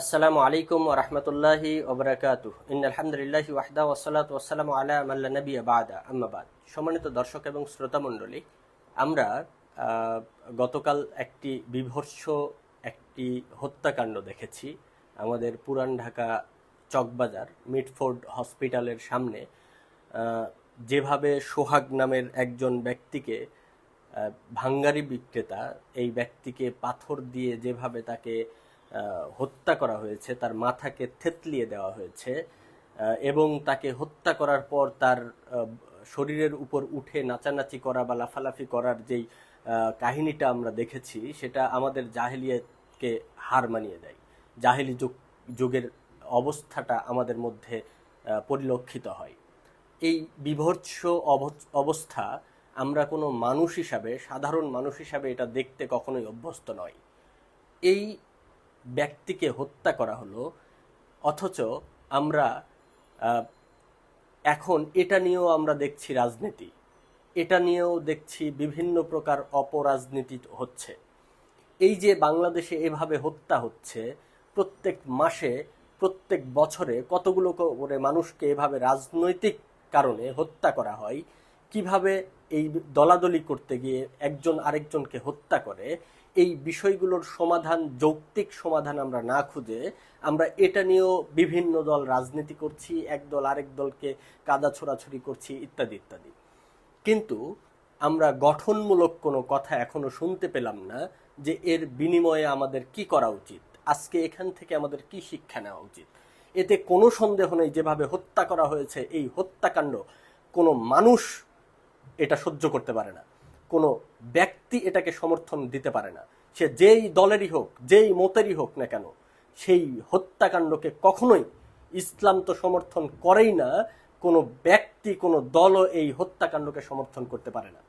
আসসালামু আলাইকুম রহমতুল্লাহি ওবরাকাতু ইন আলহামদুলিল্লাহি ওয়াহদা ওয়াসালাত ওয়াসালামু আলা মাল্লা নবী বাদা। আম্মাবাদ সম্মানিত দর্শক এবং শ্রোতা মণ্ডলী, আমরা গতকাল একটি বিভৎস একটি হত্যাকাণ্ড দেখেছি। আমাদের পুরান ঢাকা চকবাজার, মিটফোর্ড হসপিটালের সামনে যেভাবে সোহাগ নামের একজন ব্যক্তিকে ভাঙ্গারি বিক্রেতা, এই ব্যক্তিকে পাথর দিয়ে যেভাবে তাকে হত্যা করা হয়েছে, তার মাথাকে থেতলিয়ে দেওয়া হয়েছে এবং তাকে হত্যা করার পর তার শরীরের উপর উঠে নাচানাচি করা বা লাফালাফি করার যেই কাহিনীটা আমরা দেখেছি, সেটা আমাদের জাহেলিয়াতকে হার মানিয়ে দেয়। জাহেলি যুগ, যুগের অবস্থাটা আমাদের মধ্যে পরিলক্ষিত হয়। এই বিভৎস অবস্থা আমরা কোনো মানুষ হিসাবে, সাধারণ মানুষ হিসাবে এটা দেখতে কখনোই অভ্যস্ত নয়। এই ব্যক্তিকে হত্যা করা হলো, অথচ আমরা এখন এটা নিয়েও আমরা দেখছি রাজনীতি। এটা নিয়েও দেখছি বিভিন্ন প্রকার অপরাজনীতি হচ্ছে। এই যে বাংলাদেশে এভাবে হত্যা হচ্ছে, প্রত্যেক মাসে, প্রত্যেক বছরে কতগুলো করে মানুষকে এভাবে রাজনৈতিক কারণে হত্যা করা হয়, কীভাবে এই দলাদলি করতে গিয়ে একজন আরেকজনকে হত্যা করে এই বিষয়গুলোর সমাধান, যৌক্তিক সমাধান আমরা না খুঁজে আমরা এটা নিয়েও বিভিন্ন দল রাজনীতি করছি, এক দল আরেক দলকে কাদা ছোড়াছুড়ি করছি, ইত্যাদি ইত্যাদি। কিন্তু আমরা গঠনমূলক কোনো কথা এখনও শুনতে পেলাম না যে এর বিনিময়ে আমাদের কি করা উচিত, আজকে এখান থেকে আমাদের কি শিক্ষা নেওয়া উচিত। এতে কোনো সন্দেহ নেই যেভাবে হত্যা করা হয়েছে, এই হত্যাকাণ্ড কোনো মানুষ এটা সহ্য করতে পারে না। কোনো ব্যক্তি এটাকে সমর্থন দিতে পারে না। সে যেই দলেরই হোক, যেই মতেরই হোক না কেন, সেই হত্যাকাণ্ডকে কখনোই ইসলাম তো সমর্থন করেই না, কোনো ব্যক্তি, কোনো দলও এই হত্যাকাণ্ডকে সমর্থন করতে পারে না।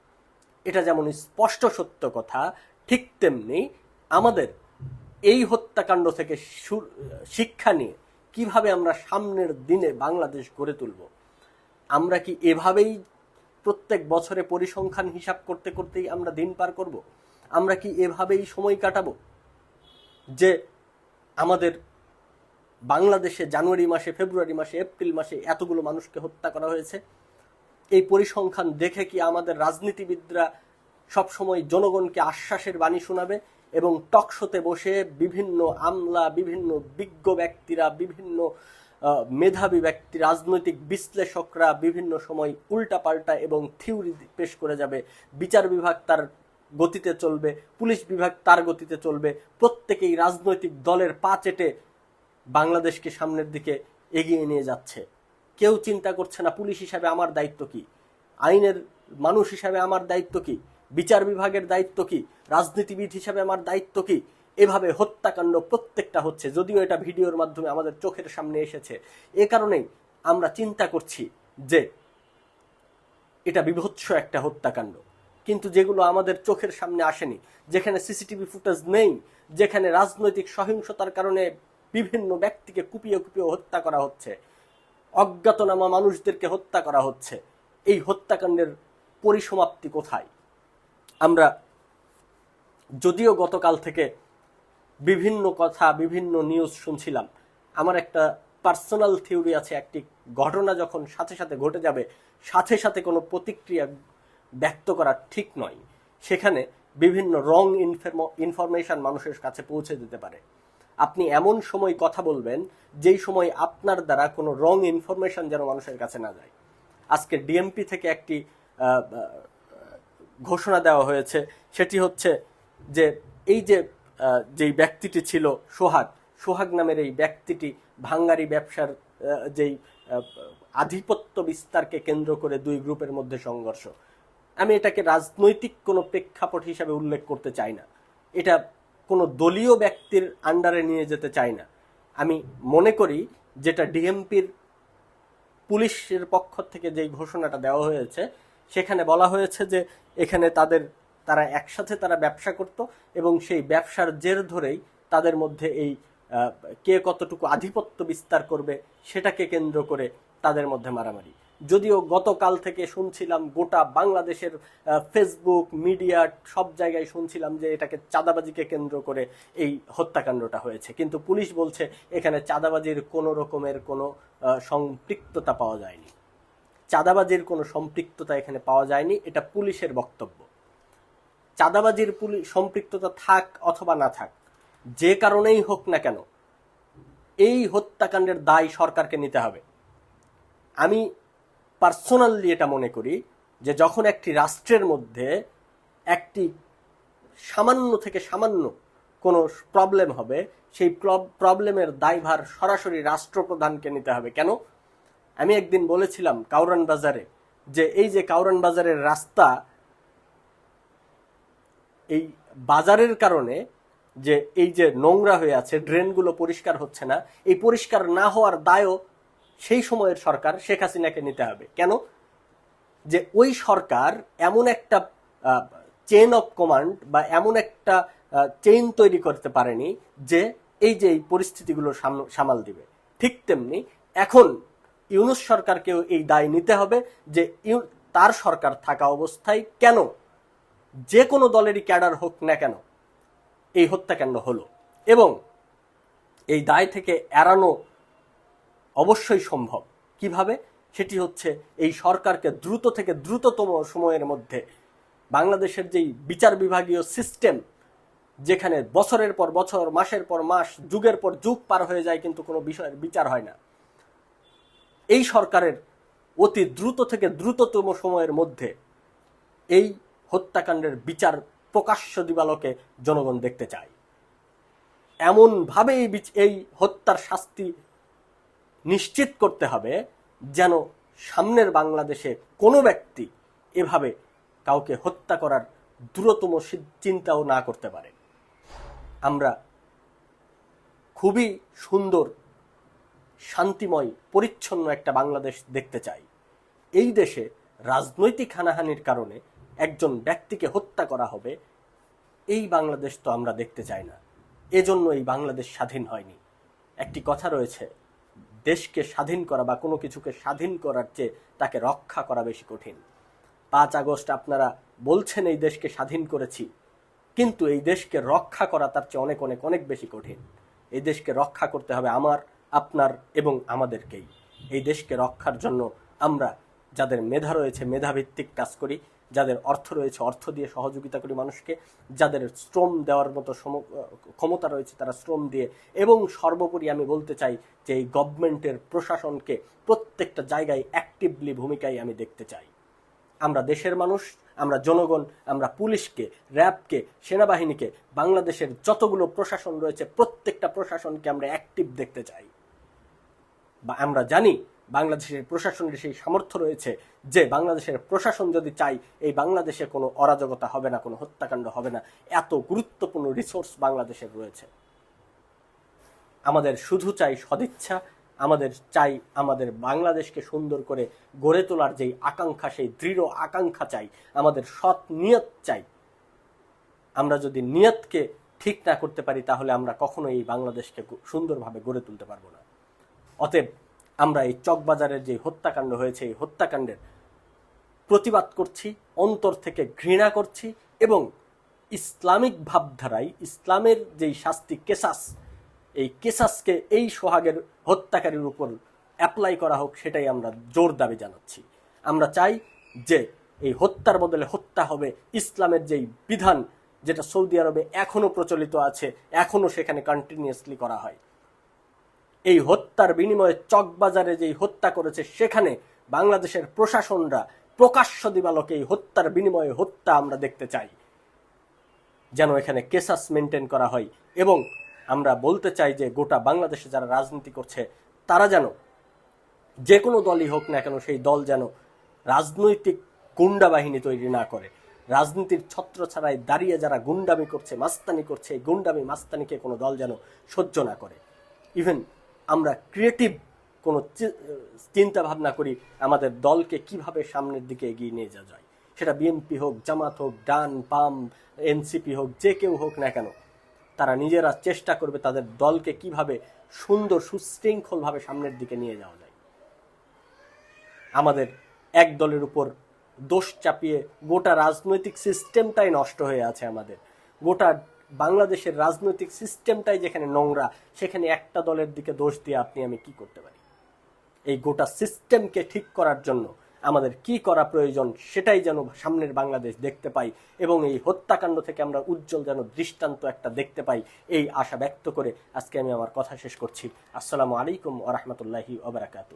এটা যেমন স্পষ্ট সত্য কথা, ঠিক তেমনি আমাদের এই হত্যাকাণ্ড থেকে শিক্ষা নিয়ে কীভাবে আমরা সামনের দিনে বাংলাদেশ গড়ে তুলব, আমরা কি এভাবেই প্রত্যেক বছরে পরিসংখ্যান হিসাব করতে করতেই আমরা দিন পার করব। আমরা কি এভাবেই সময় কাটাবো? যে আমাদের বাংলাদেশে জানুয়ারি মাসে, ফেব্রুয়ারি মাসে, এপ্রিল মাসে এতগুলো মানুষকে হত্যা করা হয়েছে। এই পরিসংখ্যান দেখে কি আমাদের রাজনীতিবিদরা সবসময় জনগণকে আশ্বাসের বাণী শোনাবে এবং টকশোতে বসে বিভিন্ন আমলা, বিভিন্ন বিজ্ঞ ব্যক্তিরা, বিভিন্ন মেধাবী ব্যক্তি, রাজনৈতিক বিশ্লেষকরা বিভিন্ন সময় উল্টাপাল্টা এবং থিওরি পেশ করে যাবে। বিচার বিভাগ তার গতিতে চলবে, পুলিশ বিভাগ তার গতিতে চলবে। প্রত্যেকেই রাজনৈতিক দলের পা চেটে বাংলাদেশকে সামনের দিকে এগিয়ে নিয়ে যাচ্ছে। কেউ চিন্তা করছে না, পুলিশ হিসাবে আমার দায়িত্ব কি? আইনের মানুষ হিসাবে আমার দায়িত্ব কি? বিচার বিভাগের দায়িত্ব কি? রাজনীতিবিদ হিসাবে আমার দায়িত্ব কি? এভাবে হত্যাকাণ্ড প্রত্যেকটা হচ্ছে, যদিও এটা ভিডিওর মাধ্যমে আমাদের চোখের সামনে এসেছে। এ কারণেই আমরা চিন্তা করছি যে এটা বিভৎস একটা হত্যাকাণ্ড। কিন্তু যেগুলো আমাদের চোখের সামনে আসেনি, যেখানে সিসিটিভি ফুটেজ নেই, যেখানে রাজনৈতিক সহিংসতার কারণে বিভিন্ন ব্যক্তিকে কুপিয়ে কুপিয়ে হত্যা করা হচ্ছে, অজ্ঞাতনামা মানুষদেরকে হত্যা করা হচ্ছে, এই হত্যাকাণ্ডের পরিসমাপ্তি কোথায়? আমরা যদিও গতকাল থেকে বিভিন্ন কথা, বিভিন্ন নিউজ শুনছিলাম। আমার একটা পার্সোনাল থিওরি আছে, একটি ঘটনা যখন সাথে সাথে ঘটে যাবে, সাথে সাথে কোনো প্রতিক্রিয়া ব্যক্ত করা ঠিক নয়। সেখানে বিভিন্ন রং ইনফরমেশন মানুষের কাছে পৌঁছে দিতে পারে। আপনি এমন সময় কথা বলবেন, যেই সময় আপনার দ্বারা কোনো রং ইনফরমেশন যেন মানুষের কাছে না যায়। আজকে ডিএমপি থেকে একটি ঘোষণা দেওয়া হয়েছে। সেটি হচ্ছে যে, এই যে যেই ব্যক্তিটি ছিল সোহাগ সোহাগ নামের এই ব্যক্তিটি ভাঙ্গারি ব্যবসার যেই আধিপত্য বিস্তারকে কেন্দ্র করে দুই গ্রুপের মধ্যে সংঘর্ষ। আমি এটাকে রাজনৈতিক কোনো প্রেক্ষাপট হিসাবে উল্লেখ করতে চাই না। এটা কোনো দলীয় ব্যক্তির আন্ডারে নিয়ে যেতে চাই না। আমি মনে করি যেটা ডিএমপির পুলিশের পক্ষ থেকে যেই ঘোষণাটা দেওয়া হয়েছে, সেখানে বলা হয়েছে যে এখানে তাদের তারা একসাথে তারা ব্যবসা করত এবং সেই ব্যবসার জের ধরেই তাদের মধ্যে এই কে কতটুকু আধিপত্য বিস্তার করবে সেটাকে কেন্দ্র করে তাদের মধ্যে মারামারি। যদিও গতকাল থেকে শুনছিলাম গোটা বাংলাদেশের ফেসবুক মিডিয়া সব জায়গায় শুনছিলাম যে এটাকে চাঁদাবাজিকে কেন্দ্র করে এই হত্যাকাণ্ডটা হয়েছে। কিন্তু পুলিশ বলছে এখানে চাঁদাবাজির কোনো রকমের কোনো সম্পৃক্ততা পাওয়া যায়নি। চাঁদাবাজির কোনো সম্পৃক্ততা এখানে পাওয়া যায়নি, এটা পুলিশের বক্তব্য। চাঁদাবাজির পুলিশ সম্পৃক্ততা থাক অথবা না থাক, যে কারণেই হোক না কেন, এই হত্যাকাণ্ডের দায় সরকারকে নিতে হবে। আমি পার্সোনালি এটা মনে করি যে যখন একটি রাষ্ট্রের মধ্যে একটি সামান্য থেকে সামান্য কোনো প্রবলেম হবে, সেই প্রবলেমের দায়ভার সরাসরি রাষ্ট্রপ্রধানকে নিতে হবে। কেন? আমি একদিন বলেছিলাম কাউরান বাজারে যে এই যে কাউরান বাজারের রাস্তা এই বাজারের কারণে যে এই যে নোংরা হয়ে আছে, ড্রেনগুলো পরিষ্কার হচ্ছে না, এই পরিষ্কার না হওয়ার দায়ও সেই সময়ের সরকার, শেখ হাসিনাকে নিতে হবে। কেন? যে ওই সরকার এমন একটা চেইন অফ কমান্ড বা এমন একটা চেইন তৈরি করতে পারেনি যে এই যে এই পরিস্থিতিগুলো সাম- সামাল দিবে। ঠিক তেমনি এখন ইউনুস সরকারকেও এই দায় নিতে হবে যে তার সরকার থাকা অবস্থায় কেন যে কোনো দলেরই ক্যাডার হোক না কেন, এই হত্যাকাণ্ড হলো। এবং এই দায় থেকে এড়ানো অবশ্যই সম্ভব। কীভাবে? সেটি হচ্ছে এই সরকারকে দ্রুত থেকে দ্রুততম সময়ের মধ্যে বাংলাদেশের যেই বিচার বিভাগীয় সিস্টেম, যেখানে বছরের পর বছর, মাসের পর মাস, যুগের পর যুগ পার হয়ে যায় কিন্তু কোনো বিষয়ের বিচার হয় না। এই সরকারের অতি দ্রুত থেকে দ্রুততম সময়ের মধ্যে এই হত্যাকাণ্ডের বিচার প্রকাশ্য দিবালোকে জনগণ দেখতে চায়। এমনভাবে এই বিচ- এই হত্যার শাস্তি নিশ্চিত করতে হবে যেন সামনের বাংলাদেশে কোনো ব্যক্তি এভাবে কাউকে হত্যা করার দ্রুততম চিন্তাও না করতে পারে। আমরা খুবই সুন্দর, শান্তিময়, পরিচ্ছন্ন একটা বাংলাদেশ দেখতে চাই। এই দেশে রাজনৈতিক হানাহানির কারণে একজন ব্যক্তিকে হত্যা করা হবে, এই বাংলাদেশ তো আমরা দেখতে চাই না। এজন্য এই বাংলাদেশ স্বাধীন হয়নি। একটি কথা রয়েছে, দেশকে স্বাধীন করা বা কোনো কিছুকে স্বাধীন করার চেয়ে তাকে রক্ষা করা বেশি কঠিন। পাঁচ আগস্ট আপনারা বলছেন এই দেশকে স্বাধীন করেছি, কিন্তু এই দেশকে রক্ষা করা তার চেয়ে অনেক অনেক অনেক বেশি কঠিন। এই দেশকে রক্ষা করতে হবে আমার, আপনার এবং আমাদেরকেই। এই দেশকে রক্ষার জন্য আমরা যাদের মেধা রয়েছে, মেধাভিত্তিক কাজ করি যাদের অর্থ রয়েছে, অর্থ দিয়ে সহযোগিতা করি মানুষকে, যাদের শ্রম দেওয়ার মতো ক্ষমতা রয়েছে, তারা শ্রম দিয়ে। এবং সর্বোপরি আমি বলতে চাই যে এই গভর্নমেন্টের প্রশাসনকে প্রত্যেকটা জায়গায় অ্যাক্টিভলি ভূমিকায় আমি দেখতে চাই। আমরা দেশের মানুষ, আমরা জনগণ, আমরা পুলিশকে, র্যাবকে, সেনাবাহিনীকে, বাংলাদেশের যতগুলো প্রশাসন রয়েছে, প্রত্যেকটা প্রশাসনকে আমরা অ্যাক্টিভ দেখতে চাই। বা আমরা জানি বাংলাদেশের প্রশাসনের সেই সামর্থ্য রয়েছে যে বাংলাদেশের প্রশাসন যদি চাই এই বাংলাদেশে কোনো অরাজকতা হবে না, কোনো হত্যাকাণ্ড হবে না। এত গুরুত্বপূর্ণ রিসোর্স বাংলাদেশের রয়েছে। আমাদের শুধু চাই সদিচ্ছা, আমাদের চাই আমাদের বাংলাদেশকে সুন্দর করে গড়ে তোলার যেই আকাঙ্ক্ষা, সেই দৃঢ় আকাঙ্ক্ষা চাই, আমাদের সৎ নিয়ত চাই। আমরা যদি নিয়তকে ঠিক না করতে পারি, তাহলে আমরা কখনোই এই বাংলাদেশকে সুন্দরভাবে গড়ে তুলতে পারব না। অতএব আমরা এই চকবাজারের যে হত্যাকাণ্ড হয়েছে, এই হত্যাকাণ্ডের প্রতিবাদ করছি, অন্তর থেকে ঘৃণা করছি এবং ইসলামিক ভাবধারায়, ইসলামের যেই শাস্তি কেসাস, এই কেসাসকে এই সোহাগের হত্যাকারীর উপর অ্যাপ্লাই করা হোক, সেটাই আমরা জোর দাবি জানাচ্ছি। আমরা চাই যে এই হত্যার বদলে হত্যা হবে, ইসলামের যেই বিধান, যেটা সৌদি আরবে এখনও প্রচলিত আছে এখনও সেখানে কন্টিনিউয়াসলি করা হয়। এই হত্যার বিনিময়ে চকবাজারে যেই হত্যা করেছে, সেখানে বাংলাদেশের প্রশাসনরা প্রকাশ্য দিবালকে এই হত্যার বিনিময়ে হত্যা আমরা দেখতে চাই। যেন এখানে কেসাস মেনটেন করা হয় এবং আমরা বলতে চাই যে গোটা বাংলাদেশে যারা রাজনীতি করছে, তারা যেন যে কোনো দলই হোক না কেন সেই দল যেন রাজনৈতিক গুন্ডা বাহিনী তৈরি না করে। রাজনীতির ছত্র ছাড়াই দাঁড়িয়ে যারা গুন্ডামি করছে, মাস্তানি করছে, এই গুন্ডামি মাস্তানিকে কোনো দল যেন সহ্য না করে। ইভেন আমরা ক্রিয়েটিভ কোনো চিন্তা ভাবনা করি আমাদের দলকে কীভাবে সামনের দিকে এগিয়ে নিয়ে যাওয়া যায়। সেটা বিএনপি হোক, জামাত হোক, ডান পাম এনসিপি হোক, যে কেউ হোক না কেন, তারা নিজেরা চেষ্টা করবে তাদের দলকে কীভাবে সুন্দর, সুশৃঙ্খলভাবে সামনের দিকে নিয়ে যাওয়া যায়। আমাদের এক দলের উপর দোষ চাপিয়ে গোটা রাজনৈতিক সিস্টেমটাই নষ্ট হয়ে আছে আমাদের। গোটা বাংলাদেশের রাজনৈতিক সিস্টেমটাই যেখানে নোংরা, সেখানে একটা দলের দিকে দোষ দিয়ে আপনি আমি কি করতে পারি? এই গোটা সিস্টেমকে ঠিক করার জন্য আমাদের কি করা প্রয়োজন সেটাই যেন সামনের বাংলাদেশ দেখতে পাই এবং এই হত্যাকাণ্ড থেকে আমরা উজ্জ্বল যেন দৃষ্টান্ত একটা দেখতে পাই, এই আশা ব্যক্ত করে আজকে আমি আমার কথা শেষ করছি। আসসালামু আলাইকুম ওরহমতুল্লাহি ওবরাকাতু